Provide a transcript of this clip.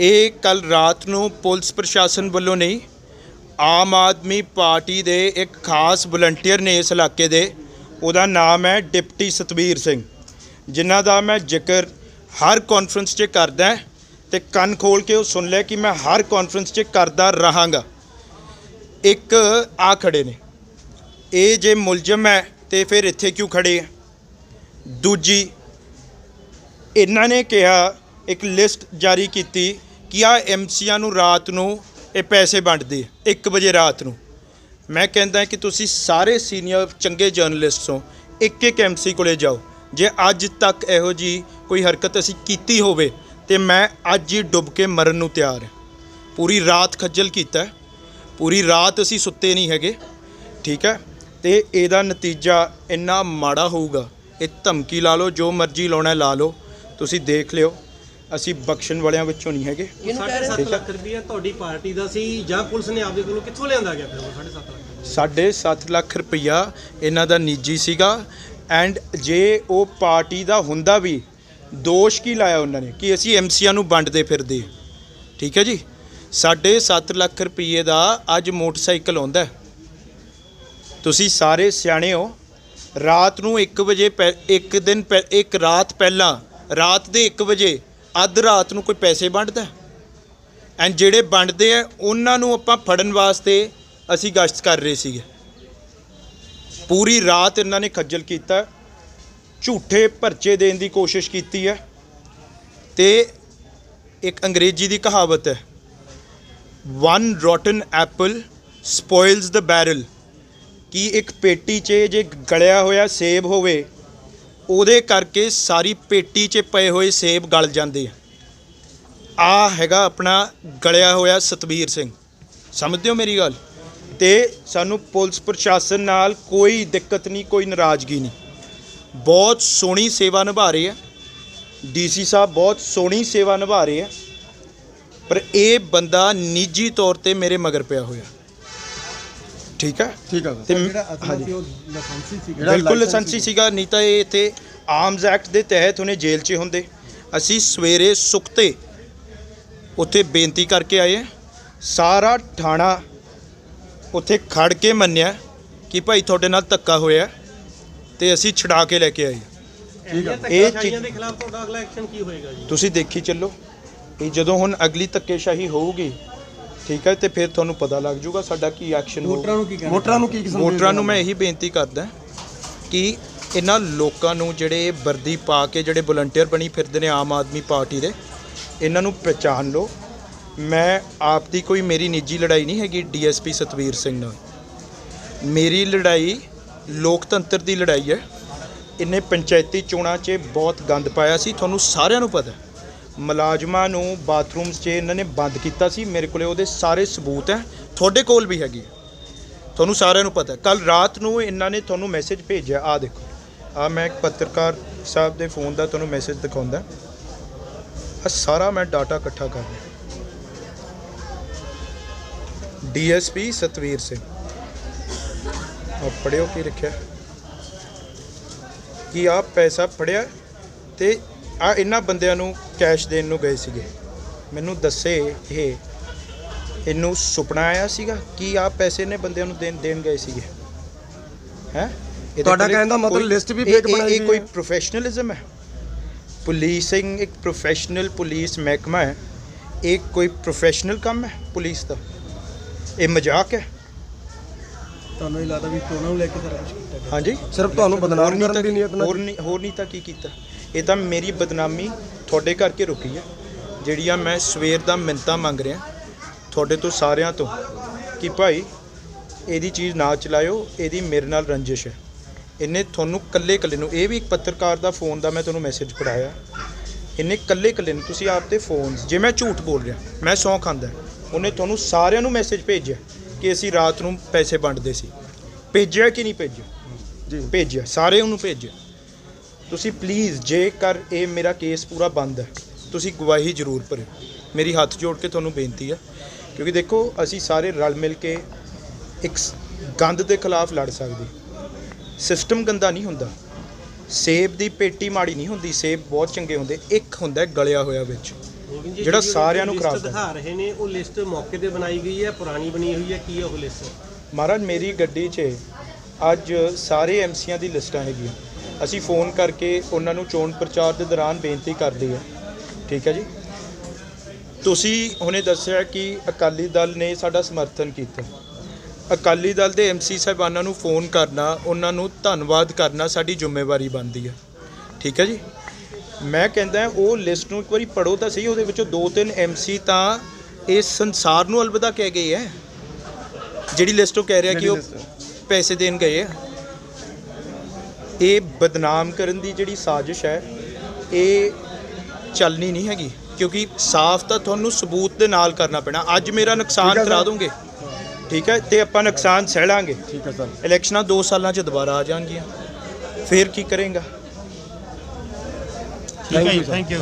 ਇਹ ਕੱਲ ਰਾਤ ਨੂੰ ਪੁਲਿਸ ਪ੍ਰਸ਼ਾਸਨ ਵੱਲੋਂ ਨਹੀਂ, ਆਮ ਆਦਮੀ ਪਾਰਟੀ ਦੇ ਇੱਕ ਖਾਸ ਵਲੰਟੀਅਰ ਨੇ ਇਸ ਇਲਾਕੇ ਦੇ। ਉਹਦਾ ਨਾਮ ਹੈ ਡਿਪਟੀ ਸਤਵੀਰ ਸਿੰਘ, ਜਿਨ੍ਹਾਂ ਦਾ ਮੈਂ ਜ਼ਿਕਰ ਹਰ ਕਾਨਫਰੰਸ 'ਚ ਕਰਦਾ ਤੇ ਕੰਨ ਖੋਲ ਕੇ ਉਹ ਸੁਣ ਲਿਆ ਕਿ ਮੈਂ ਹਰ ਕਾਨਫਰੰਸ 'ਚ ਕਰਦਾ ਰਹਾਂਗਾ। ਇੱਕ ਆ ਖੜੇ ਨੇ। ਇਹ ਜੇ ਮੁਲਜ਼ਮ ਹੈ ਤੇ ਫਿਰ ਇੱਥੇ ਕਿਉਂ ਖੜੇ ਹੈ ਦੂਜੀ, ਇਹਨਾਂ ਨੇ ਕਿਹਾ ਇੱਕ ਲਿਸਟ ਜਾਰੀ ਕੀਤੀ ਕਿ ਆ ਐਮਸੀਆਂ ਨੂੰ ਰਾਤ ਨੂੰ ਇਹ ਪੈਸੇ ਵੰਡਦੇ 1 ਵਜੇ ਰਾਤ ਨੂੰ। ਮੈਂ ਕਹਿੰਦਾ ਕਿ ਤੁਸੀਂ ਸਾਰੇ ਸੀਨੀਅਰ ਚੰਗੇ ਜਰਨਲਿਸਟ ਹੋ ਇੱਕ ਇੱਕ ਐਮਸੀ ਕੋਲੇ ਜਾਓ। ਜੇ ਅੱਜ ਤੱਕ ਇਹੋ ਜੀ ਕੋਈ ਹਰਕਤ ਅਸੀਂ ਕੀਤੀ ਹੋਵੇ, ਤੇ ਮੈਂ ਅੱਜ ਹੀ ਡੁੱਬ ਕੇ ਮਰਨ ਨੂੰ ਤਿਆਰ ਹਾਂ। ਪੂਰੀ ਰਾਤ ਖੱਜਲ ਕੀਤਾ ਪੂਰੀ ਰਾਤ ਅਸੀਂ ਸੁੱਤੇ ਨਹੀਂ ਹੈਗੇ, ਠੀਕ ਹੈ? ਤੇ ਇਹਦਾ ਨਤੀਜਾ ਇੰਨਾ ਮਾੜਾ ਹੋਊਗਾ, ਇਹ ਧਮਕੀ ਲਾ ਲਓ, ਜੋ ਮਰਜ਼ੀ ਲਾਉਣਾ ਲਾ ਲਓ, ਤੁਸੀਂ ਦੇਖ ਲਿਓ। ਅਸੀਂ ਬਖਸ਼ਣ ਵਾਲਿਆਂ ਵਿੱਚੋਂ ਨਹੀਂ ਹੈਗੇ। ਇਹਨੂੰ ਕਹਿ ਰਹੇ 7 ਲੱਖ ਰੁਪਏ ਤੁਹਾਡੀ ਪਾਰਟੀ ਦਾ ਸੀ ਜਾਂ ਪੁਲਿਸ ਨੇ ਆਪਦੇ ਕੋਲੋਂ ਕਿੱਥੋਂ ਲਿਆਂਦਾ ਗਿਆ ਫਿਰ ਉਹ 7.5 ਲੱਖ ਸਾਢੇ ਸੱਤ ਲੱਖ ਰੁਪਈਆ ਇਹਨਾਂ ਦਾ ਨਿੱਜੀ ਸੀਗਾ ਐਂਡ ਜੇ ਉਹ ਪਾਰਟੀ ਦਾ ਹੁੰਦਾ ਵੀ ਦੋਸ਼ ਕੀ ਲਾਇਆ ਉਹਨਾਂ ਨੇ? ਕਿ ਅਸੀਂ ਐਮਸੀਆਂ ਨੂੰ ਵੰਡਦੇ ਫਿਰਦੇ। ਠੀਕ ਹੈ ਜੀ? ਸਾਢੇ ਸੱਤ ਲੱਖ ਰੁਪਈਏ ਦਾ ਅੱਜ ਮੋਟਰਸਾਈਕਲ ਆਉਂਦਾ। ਤੁਸੀਂ ਸਾਰੇ ਸਿਆਣੇ ਹੋ। ਰਾਤ ਨੂੰ 1 ਵਜੇ ਇੱਕ ਦਿਨ ਪਹਿ- ਇੱਕ ਰਾਤ ਪਹਿਲਾਂ ਰਾਤ ਦੇ 1 ਵਜੇ ਅੱਧ ਰਾਤ ਨੂੰ ਕੋਈ ਪੈਸੇ ਵੰਡਦਾ? ਐਂਡ ਜਿਹੜੇ ਵੰਡਦੇ ਆ, ਉਹਨਾਂ ਨੂੰ ਆਪਾਂ ਫੜਨ ਵਾਸਤੇ ਅਸੀਂ ਗਸ਼ਤ ਕਰ ਰਹੇ ਸੀਗੇ। ਪੂਰੀ ਰਾਤ ਇਹਨਾਂ ਨੇ ਖੱਜਲ ਕੀਤਾ, ਝੂਠੇ ਪਰਚੇ ਦੇਣ ਦੀ ਕੋਸ਼ਿਸ਼ ਕੀਤੀ ਹੈ ਤੇ ਇੱਕ ਅੰਗਰੇਜ਼ੀ ਦੀ ਕਹਾਵਤ ਹੈ one rotten apple spoils the barrel ਕਿ ਇੱਕ ਪੇਟੀ 'ਚ ਜੇ ਗਲਿਆ ਹੋਇਆ ਸੇਬ ਹੋਵੇ ਉਹਦੇ ਕਰਕੇ ਸਾਰੀ ਪੇਟੀ 'ਚ ਪਏ ਹੋਏ ਸੇਬ ਗਲ ਜਾਂਦੇ ਆ। ਆ ਹੈਗਾ ਆਪਣਾ ਗਲਿਆ ਹੋਇਆ ਸਤਵੀਰ ਸਿੰਘ। ਸਮਝਦੇ ਹੋ ਮੇਰੀ ਗੱਲ? ਤੇ ਸਾਨੂੰ ਪੁਲਿਸ ਪ੍ਰਸ਼ਾਸਨ ਨਾਲ ਕੋਈ ਦਿੱਕਤ ਨਹੀਂ, ਕੋਈ ਨਾਰਾਜ਼ਗੀ ਨਹੀਂ। ਬਹੁਤ ਸੋਹਣੀ ਸੇਵਾ ਨਿਭਾ ਰਹੇ ਆ। ਡੀਸੀ ਸਾਹਿਬ ਬਹੁਤ ਸੋਹਣੀ ਸੇਵਾ ਨਿਭਾ ਰਹੇ ਆ। ਪਰ ਇਹ ਬੰਦਾ ਨਿੱਜੀ ਤੌਰ ਤੇ ਮੇਰੇ ਮਗਰ ਪਿਆ ਹੋਇਆ। ਠੀਕ ਹੈ? ਠੀਕ ਆ ਤੇ ਜਿਹੜਾ ਅਸਲਾ ਹਾਂਜੀ। ਸੀ ਉਹ ਲਾਇਸੈਂਸੀ ਸੀ ਜਿਹੜਾ ਬਿਲਕੁਲ ਲਾਇਸੈਂਸ ਸੀਗਾ। ਨਹੀਂ ਤਾਂ ਇਹ ਇੱਥੇ ਆਰਮਸ ਐਕਟ ਦੇ ਤਹਿਤ ਉਹਨੇ ਜੇਲ੍ਹ 'ਚ ਹੁੰਦੇ। ਅਸੀਂ ਸਵੇਰੇ ਸੁਖਤੇ ਉੱਥੇ ਬੇਨਤੀ ਕਰਕੇ ਆਏ ਹਾਂ। ਸਾਰਾ ਥਾਣਾ ਉੱਥੇ ਖੜ ਕੇ ਮੰਨਿਆ ਕਿ ਭਾਈ ਤੁਹਾਡੇ ਨਾਲ ਧੱਕਾ ਹੋਇਆ ਤੇ ਅਸੀਂ ਛੁਡਾ ਕੇ ਲੈ ਕੇ ਆਏ ਠੀਕ ਹੈ। ਇਹ ਇਹ ਚੀਜ਼- ਦੇ ਖਿਲਾਫ ਤੁਹਾਡਾ ਅਗਲਾ ਐਕਸ਼ਨ ਕੀ ਹੋਏਗਾ ਜੀ? ਤੁਸੀਂ ਦੇਖੀ ਚੱਲੋ ਇਹ ਜਦੋਂ ਹੁਣ ਅਗਲੀ ਧੱਕੇਸ਼ਾਹੀ ਹੋਊਗੀ ਠੀਕ ਹੈ ਤੇ ਫਿਰ ਤੁਹਾਨੂੰ ਪਤਾ ਲੱਗ ਜਾਊਗਾ ਸਾਡਾ ਕੀ ਐਕਸ਼ਨ ਹੋਊਗਾ। ਨੂੰ ਕੀ ਕਹਿਣਾ ਵੋਟਰਾਂ ਨੂੰ ਕੀ ਕਿਸਮ ਵੋਟਰਾਂ ਨੂੰ ਮੈਂ ਇਹੀ ਬੇਨਤੀ ਕਰਦਾ ਕਿ ਇਹਨਾਂ ਲੋਕਾਂ ਨੂੰ ਜਿਹੜੇ ਇਹ ਵਰਦੀ ਪਾ ਕੇ ਜਿਹੜੇ ਵਲੰਟੀਅਰ ਬਣੀ ਫਿਰਦੇ ਨੇ ਆਮ ਆਦਮੀ ਪਾਰਟੀ ਦੇ ਇਹਨਾਂ ਨੂੰ ਪਹਿਚਾਨ ਲਓ। ਮੈਂ ਆਪ ਦੀ ਕੋਈ ਮੇਰੀ ਨਿੱਜੀ ਲੜਾਈ ਨਹੀਂ ਹੈਗੀ ਡੀਐਸਪੀ ਸਤਵੀਰ ਸਿੰਘ ਨਾਲ। ਮੇਰੀ ਲੜਾਈ ਲੋਕਤੰਤਰ ਦੀ ਲੜਾਈ ਹੈ। ਇਹਨੇ ਪੰਚਾਇਤੀ ਚੋਣਾਂ 'ਚ ਬਹੁਤ ਗੰਦ ਪਾਇਆ ਸੀ ਤੁਹਾਨੂੰ ਸਾਰਿਆਂ ਨੂੰ ਪਤਾ ਹੈ। ਮੁਲਾਜ਼ਮਾਂ ਨੂੰ ਬਾਥਰੂਮਸ 'ਚ ਇਹਨਾਂ ਨੇ ਬੰਦ ਕੀਤਾ ਸੀ। ਮੇਰੇ ਕੋਲੇ ਉਹਦੇ ਸਾਰੇ ਸਬੂਤ ਹੈ। ਤੁਹਾਡੇ ਕੋਲ ਵੀ ਹੈਗੇ ਤੁਹਾਨੂੰ ਸਾਰਿਆਂ ਨੂੰ ਪਤਾ ਕੱਲ ਰਾਤ ਨੂੰ ਇਹਨਾਂ ਨੇ ਤੁਹਾਨੂੰ ਮੈਸੇਜ ਭੇਜਿਆ। ਆ ਦੇਖੋ। ਆ ਮੈਂ ਇੱਕ ਪੱਤਰਕਾਰ ਸਾਹਿਬ ਦੇ ਫੋਨ ਦਾ ਤੁਹਾਨੂੰ ਮੈਸੇਜ ਦਿਖਾਉਂਦਾ। ਆ ਸਾਰਾ ਮੈਂ ਡਾਟਾ ਇਕੱਠਾ ਕਰ ਰਿਹਾ। ਡੀਐਸਪੀ ਸਤਵੀਰ ਸਿੰਘ। ਆ ਪੜਿਓ ਕੀ ਰੱਖਿਆ ਕਿ ਆ ਪੈਸਾ ਫੜਿਆ ਤੇ ਆ ਇਹਨਾਂ ਬੰਦਿਆਂ ਨੂੰ ਕੈਸ਼ ਦੇਣ ਨੂੰ ਗਏ ਸੀਗੇ। ਮੈਨੂੰ ਦੱਸੇ ਇਹ ਇਹਨੂੰ ਸੁਪਨਾ ਆਇਆ ਸੀਗਾ ਕਿ ਆ ਪੈਸੇ ਨੇ ਬੰਦਿਆਂ ਨੂੰ ਦੇਣ ਦੇਣ ਗਏ ਸੀਗੇ। ਹੈ? ਤੁਹਾਡਾ ਕਹਿਣ ਦਾ ਮਤਲਬ list ਵੀ fake ਬਣਾਈ ਇਹ ਕੋਈ। ਪ੍ਰੋਫੈਸ਼ਨਲਿਜ਼ਮ ਹੈ। ਪੁਲਿਸਿੰਗ ਇੱਕ ਪ੍ਰੋਫੈਸ਼ਨਲ ਪੁਲਿਸ ਮਹਿਕਮਾ ਹੈ। ਇਹ ਕੋਈ ਪ੍ਰੋਫੈਸ਼ਨਲ ਕੰਮ ਹੈ ਪੁਲਿਸ ਦਾ। ਇਹ ਮਜ਼ਾਕ ਹੈ। ਤੁਹਾਨੂੰ ਇਹ ਲੱਗਦਾ ਵੀ ਚੋਣਾਂ ਨੂੰ ਲੈ ਕੇ ਸਾਰਾ ਕੁਝ ਕੀਤਾ ਹਾਂਜੀ। ਸਿਰਫ ਤੁਹਾਨੂੰ ਬਦਨਾਮ ਕਰਨ ਦੀ ਨੀਅਤ ਨਾਲ ਹੋਰ ਨਹੀਂ ਹੋਰ ਨਹੀਂ ਤਾਂ ਕੀ ਕੀਤਾ? ਇਹ ਤਾਂ ਮੇਰੀ ਬਦਨਾਮੀ ਤੁਹਾਡੇ ਕਰਕੇ ਰੁਕੀ ਹੈ ਜਿਹੜੀਆਂ ਮੈਂ ਸਵੇਰ ਦਾ ਮਿੰਤਾ ਮੰਗ ਰਿਹਾ ਤੁਹਾਡੇ ਤੋਂ ਸਾਰਿਆਂ ਤੋਂ ਕਿ ਭਾਈ ਇਹਦੀ ਚੀਜ਼ ਨਾ ਚਲਾਇਓ ਇਹਦੀ ਮੇਰੇ ਨਾਲ ਰੰਜਿਸ਼ ਹੈ। ਇਹਨੇ ਤੁਹਾਨੂੰ ਕੱਲੇ ਕੱਲੇ ਨੂੰ ਇਹ ਵੀ ਇੱਕ ਪੱਤਰਕਾਰ ਦਾ ਫੋਨ ਦਾ ਮੈਂ ਤੁਹਾਨੂੰ ਮੈਸੇਜ ਪੜਾਇਆ ਇਹਨੇ ਕੱਲੇ ਕੱਲੇ ਨੂੰ ਤੁਸੀਂ ਆਪ ਤੇ ਫੋਨ ਜੇ ਮੈਂ ਝੂਠ ਬੋਲ ਰਿਹਾ ਮੈਂ ਸੌਂ ਖਾਂਦਾ ਉਹਨੇ ਤੁਹਾਨੂੰ ਸਾਰਿਆਂ ਨੂੰ ਮੈਸੇਜ ਭੇਜਿਆ ਕਿ ਅਸੀਂ ਰਾਤ ਨੂੰ ਪੈਸੇ ਵੰਡਦੇ ਸੀ। ਭੇਜਿਆ ਕਿ ਨਹੀਂ ਭੇਜਿਆ? ਜੀ। ਭੇਜਿਆ ਸਾਰੇ ਉਹਨੂੰ ਭੇਜਿਆ। ਤੁਸੀਂ ਪਲੀਜ਼ ਜੇਕਰ ਇਹ ਮੇਰਾ ਕੇਸ ਪੂਰਾ ਬੰਦ ਹੈ ਤੁਸੀਂ ਗਵਾਹੀ ਜ਼ਰੂਰ ਭਰਿਓ। ਮੇਰੀ ਹੱਥ ਜੋੜ ਕੇ ਤੁਹਾਨੂੰ ਬੇਨਤੀ ਹੈ ਕਿਉਂਕਿ ਦੇਖੋ ਅਸੀਂ ਸਾਰੇ ਰਲ ਮਿਲ ਕੇ ਇੱਕ ਗੰਦ ਦੇ ਖਿਲਾਫ ਲੜ ਸਕਦੇ। ਸਿਸਟਮ ਗੰਦਾ ਨਹੀਂ ਹੁੰਦਾ। ਸੇਬ ਦੀ ਪੇਟੀ ਮਾੜੀ ਨਹੀਂ ਹੁੰਦੀ ਸੇਬ ਬਹੁਤ ਚੰਗੇ ਹੁੰਦੇ। ਇੱਕ ਹੁੰਦਾ ਗਲਿਆ ਹੋਇਆ ਵਿੱਚ ਜਿਹੜਾ ਸਾਰਿਆਂ ਨੂੰ ਖਰਾਬ ਦਿਖਾ ਰਹੇ ਨੇ ਉਹ ਲਿਸਟ ਮੌਕੇ ਤੇ ਬਣਾਈ ਗਈ ਹੈ ਪੁਰਾਣੀ ਬਣੀ ਹੋਈ ਹੈ ਕੀ ਹੈ ਉਹ ਲਿਸਟ ਮਹਾਰਾਜ ਮੇਰੀ ਗੱਡੀ 'ਚ ਅੱਜ ਸਾਰੇ ਐਮਸੀਆਂ ਦੀ ਲਿਸਟਾਂ ਹੈਗੀਆਂ। ਅਸੀਂ ਫੋਨ ਕਰਕੇ ਉਹਨਾਂ ਨੂੰ ਚੋਣ ਪ੍ਰਚਾਰ ਦੇ ਦੌਰਾਨ ਬੇਨਤੀ ਕਰਦੇ ਆ ਠੀਕ ਹੈ ਜੀ? ਤੁਸੀਂ ਹੁਣੇ ਦੱਸਿਆ ਕਿ ਅਕਾਲੀ ਦਲ ਨੇ ਸਾਡਾ ਸਮਰਥਨ ਕੀਤਾ। ਅਕਾਲੀ ਦਲ ਦੇ ਐਮਸੀ ਸਾਹਿਬਾਨਾਂ ਨੂੰ ਫੋਨ ਕਰਨਾ ਉਹਨਾਂ ਨੂੰ ਧੰਨਵਾਦ ਕਰਨਾ ਸਾਡੀ ਜ਼ਿੰਮੇਵਾਰੀ ਬਣਦੀ ਹੈ। ਠੀਕ ਹੈ ਜੀ? ਮੈਂ ਕਹਿੰਦਾ ਉਹ ਲਿਸਟ ਨੂੰ ਇੱਕ ਵਾਰੀ ਪੜੋ ਤਾਂ ਸਹੀ ਉਹਦੇ ਵਿੱਚੋਂ ਦੋ ਤਿੰਨ ਐਮਸੀ ਤਾਂ ਇਸ ਸੰਸਾਰ ਨੂੰ ਅਲਵਿਦਾ ਕਹਿ ਗਏ ਹੈ। ਜਿਹੜੀ ਲਿਸਟ ਉਹ ਕਹਿ ਰਿਹਾ ਕਿ ਉਹ ਪੈਸੇ ਦੇਣ ਗਏ ਆ ਇਹ ਬਦਨਾਮ ਕਰਨ ਦੀ ਜਿਹੜੀ ਸਾਜ਼ਿਸ਼ ਹੈ ਇਹ ਚੱਲਣੀ ਨਹੀਂ ਹੈਗੀ। ਕਿਉਂਕਿ ਸਾਫ਼ ਤਾਂ ਤੁਹਾਨੂੰ ਸਬੂਤ ਦੇ ਨਾਲ ਕਰਨਾ ਪੈਣਾ। ਅੱਜ ਮੇਰਾ ਨੁਕਸਾਨ ਠੀਕ ਹੈ ਕਰਾ। ਦੋਗੇ? ਠੀਕ ਹੈ? ਤੇ ਆਪਾਂ ਨੁਕਸਾਨ ਸਹਿ ਲਾਂਗੇ ਠੀਕ ਹੈ ਸਰ। ਇਲੈਕਸ਼ਨਾਂ 2 ਸਾਲਾਂ 'ਚ ਦੁਬਾਰਾ ਆ ਜਾਣਗੀਆਂ। ਫਿਰ ਕੀ ਕਰੇਗਾ? Thank you thank you